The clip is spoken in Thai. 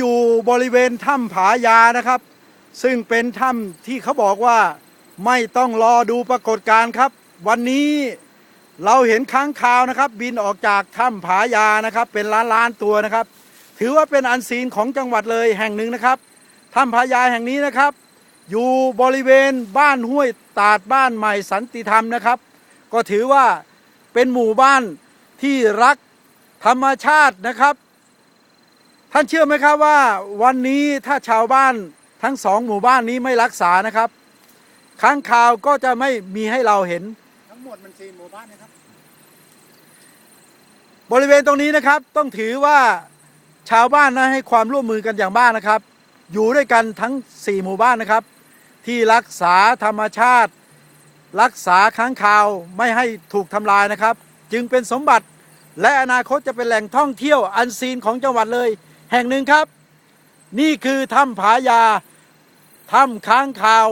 อยู่บริเวณถ้ำผายานะครับ ซึ่งเป็นถ้ำที่เขาบอกว่าไม่ต้องรอดูปรากฏการณ์ครับ วันนี้เราเห็นค้างคาวนะครับ บินออกจากถ้ำผายานะครับ เป็นล้านล้านตัวนะครับ ถือว่าเป็นอันซีนของจังหวัดเลยแห่งหนึ่งนะครับถ้ำผายาแห่งนี้นะครับ อยู่บริเวณบ้านห้วยตาดบ้านใหม่สันติธรรมนะครับ ก็ถือว่าเป็นหมู่บ้านที่รักธรรมชาตินะครับ ท่านเชื่อไหมครับว่าวันนี้ถ้าชาวบ้านทั้งสองหมู่บ้านนี้ไม่รักษานะครับค้างคาวก็จะไม่มีให้เราเห็น ทั้งหมดมันสี่หมู่บ้านนะครับ บริเวณตรงนี้นะครับต้องถือว่าชาวบ้านนะให้ความร่วมมือกันอย่างมากนะครับ อยู่ด้วยกันทั้ง 4 หมู่บ้านนะครับ ที่รักษาธรรมชาติ รักษาค้างคาวไม่ให้ถูกทำลายนะครับ จึงเป็นสมบัติและอนาคตจะเป็นแหล่งท่องเที่ยวอันซีนของจังหวัดเลย แห่งหนึ่งครับ นี่คือถ้ำผายาถ้ำค้างคาว